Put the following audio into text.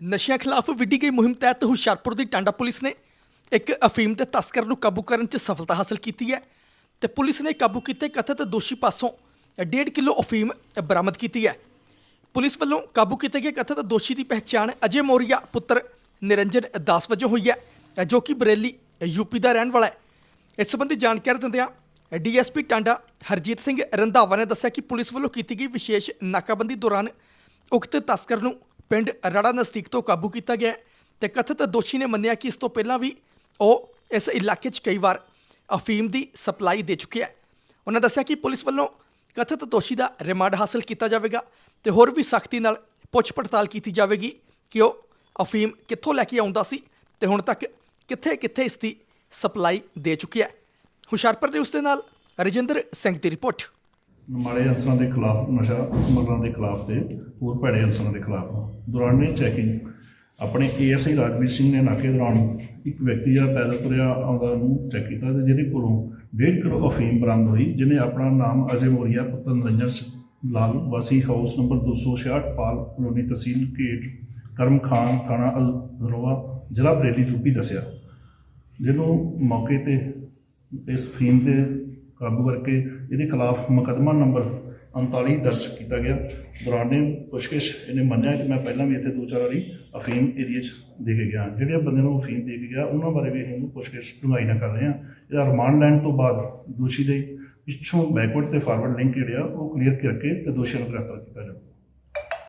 ਨਸ਼ਿਆਂ ਖਿਲਾਫ ਵਿੱਢੀ ਗਈ ਮੁਹਿੰਮ ਤਹਿਤ ਹੁਸ਼ਿਆਰਪੁਰ ਦੀ ਟਾਂਡਾ ਪੁਲਿਸ ਨੇ ਇੱਕ ਅਫੀਮ ਦੇ ਤਸਕਰ ਨੂੰ ਕਾਬੂ ਕਰਨ 'ਚ ਸਫਲਤਾ ਹਾਸਲ ਕੀਤੀ ਹੈ ਤੇ ਪੁਲਿਸ ਨੇ ਕਾਬੂ ਕੀਤੇ ਕਥਿਤ ਦੋਸ਼ੀ ਪਾਸੋਂ 1.5 ਕਿਲੋ ਅਫੀਮ ਬਰਾਮਦ ਕੀਤੀ ਹੈ। ਪੁਲਿਸ ਵੱਲੋਂ ਕਾਬੂ ਕੀਤੇ ਗਏ ਕਥਿਤ ਦੋਸ਼ੀ ਦੀ ਪਹਿਚਾਣ ਅਜੇ ਮੋਰੀਆ ਪੁੱਤਰ ਨਿਰੰਜਨ ਦਾਸ ਵਜੋਂ ਹੋਈ ਹੈ, ਜੋ ਕਿ ਬਰੇਲੀ ਯੂਪੀ ਦਾ ਰਹਿਣ ਵਾਲਾ ਹੈ। ਇਸ ਸੰਬੰਧੀ ਜਾਣਕਾਰੀ ਦਿੰਦਿਆਂ ਡੀਐਸਪੀ ਟਾਂਡਾ ਹਰਜੀਤ ਸਿੰਘ ਰੰਧਾਵਾ ਨੇ ਦੱਸਿਆ ਕਿ ਪੁਲਿਸ ਵੱਲੋਂ ਕੀਤੀ ਗਈ ਵਿਸ਼ੇਸ਼ ਨਾਕਾਬੰਦੀ ਦੌਰਾਨ ਉਕਤ ਤਸਕਰ ਨੂੰ ਪਿੰਡ ਰੜਾ ਨਜ਼ਦੀਕ ਤੋਂ ਕਾਬੂ ਕੀਤਾ ਗਿਆ ਹੈ ਤੇ ਕਥਿਤ ਦੋਸ਼ੀ ਨੇ ਮੰਨਿਆ ਕਿ ਇਸ ਤੋਂ ਪਹਿਲਾਂ ਵੀ ਉਹ ਇਸ ਇਲਾਕੇ 'ਚ ਕਈ ਵਾਰ ਅਫੀਮ ਦੀ ਸਪਲਾਈ ਦੇ ਚੁੱਕਿਆ ਹੈ। ਉਹਨਾਂ ਦੱਸਿਆ ਕਿ ਪੁਲਿਸ ਵੱਲੋਂ ਕਥਿਤ ਦੋਸ਼ੀ ਦਾ ਰਿਮਾਂਡ ਹਾਸਲ ਕੀਤਾ ਜਾਵੇਗਾ ਤੇ ਹੋਰ ਵੀ ਸਖਤੀ ਨਾਲ ਪੁੱਛ ਪੜਤਾਲ ਕੀਤੀ ਜਾਵੇਗੀ ਕਿ ਉਹ ਅਫੀਮ ਕਿੱਥੋਂ ਲੈ ਕੇ ਆਉਂਦਾ ਸੀ ਤੇ ਹੁਣ ਤੱਕ ਕਿੱਥੇ-ਕਿੱਥੇ ਇਸ ਦੀ ਸਪਲਾਈ ਦੇ ਚੁੱਕਿਆ ਹੈ। ਹੁਸ਼ਿਆਰਪੁਰ ਦੇ ਉਸ ਦੇ ਨਾਲ ਰਜਿੰਦਰ ਸਿੰਘ ਦੀ ਰਿਪੋਰਟ। ਮਾੜੇ ਅਨਸਰਾਂ ਦੇ ਖਿਲਾਫ, ਨਸ਼ਾ ਸਮਗਲਰਾਂ ਦੇ ਖਿਲਾਫ ਤੇ ਹੋਰ ਭੈੜੇ ਅਨਸਰਾਂ ਦੇ ਖਿਲਾਫ ਦੌਰਾਨੇ ਚੈਕਿੰਗ ਆਪਣੇ ਏਐਸਆਈ ਰਾਜਵੀਰ ਸਿੰਘ ਨੇ ਨਾਕੇ ਦੌਰਾਨ ਇੱਕ ਵਿਅਕਤੀ ਜਿਹੜਾ ਪੈਦਲ ਤੁਰਿਆ ਆਉਂਦਾ ਨੂੰ ਚੈੱਕ ਕੀਤਾ ਤੇ ਜਿਹਦੇ ਕੋਲੋਂ 1.5 ਕਿਲੋ ਅਫੀਮ ਬਰਾਮਦ ਹੋਈ, ਜਿਹਨੇ ਆਪਣਾ ਨਾਮ ਅਜੇ ਮੋਰੀਆ, ਪੁੱਤਰ ਨਿਰੰਜਨ ਲਾਲ ਵਾਸੀ ਹਾਊਸ ਨੰਬਰ 266 ਪਾਲ ਕਲੋਨੀ ਤਹਿਸੀਲ ਘੇਟ ਕਰਮ ਖਾਨ ਥਾਣਾ ਅਲਰੋਆ, ਜ਼ਿਲ੍ਹਾ ਬਰੇਲੀ ਯੂਪੀ ਦੱਸਿਆ। ਜਿਹਨੂੰ ਮੌਕੇ ਤੇ ਇਸ ਫੀਮ ਦੇ ਕਾਬੂ ਕਰਕੇ ਇਹਦੇ ਖਿਲਾਫ ਮੁਕੱਦਮਾ ਨੰਬਰ 39 ਦਰਜ ਕੀਤਾ ਗਿਆ। ਦੌਰਾਨੇ ਪੁੱਛਗਿੱਛ ਇਹਨੇ ਮੰਨਿਆ ਕਿ ਮੈਂ ਪਹਿਲਾਂ ਵੀ ਇੱਥੇ ਦੋ ਚਾਰ ਵਾਰੀ ਅਫੀਮ ਏਰੀਆ 'ਚ ਦੇ ਕੇ ਗਿਆ। ਜਿਹੜੇ ਬੰਦੇ ਨੂੰ ਅਫੀਮ ਦੇ ਕੇ ਗਿਆ, ਉਹਨਾਂ ਬਾਰੇ ਵੀ ਇਹਨੂੰ ਪੁੱਛਗਿੱਛ ਡੂੰਘਾਈ ਨਾਲ ਕਰ ਰਹੇ ਹਾਂ। ਇਹਦਾ ਰਿਮਾਂਡ ਲੈਣ ਤੋਂ ਬਾਅਦ ਦੋਸ਼ੀ ਦੇ ਪਿੱਛੋਂ ਬੈਕਵਰਡ ਤੇ ਫਾਰਵਰਡ ਲਿੰਕ ਜਿਹੜਾ ਉਹ ਕਲੀਅਰ ਕਰਕੇ ਤੇ ਦੋਸ਼ੀਆਂ ਨੂੰ ਗ੍ਰਿਫਤਾਰ ਕੀਤਾ ਜਾਵੇ।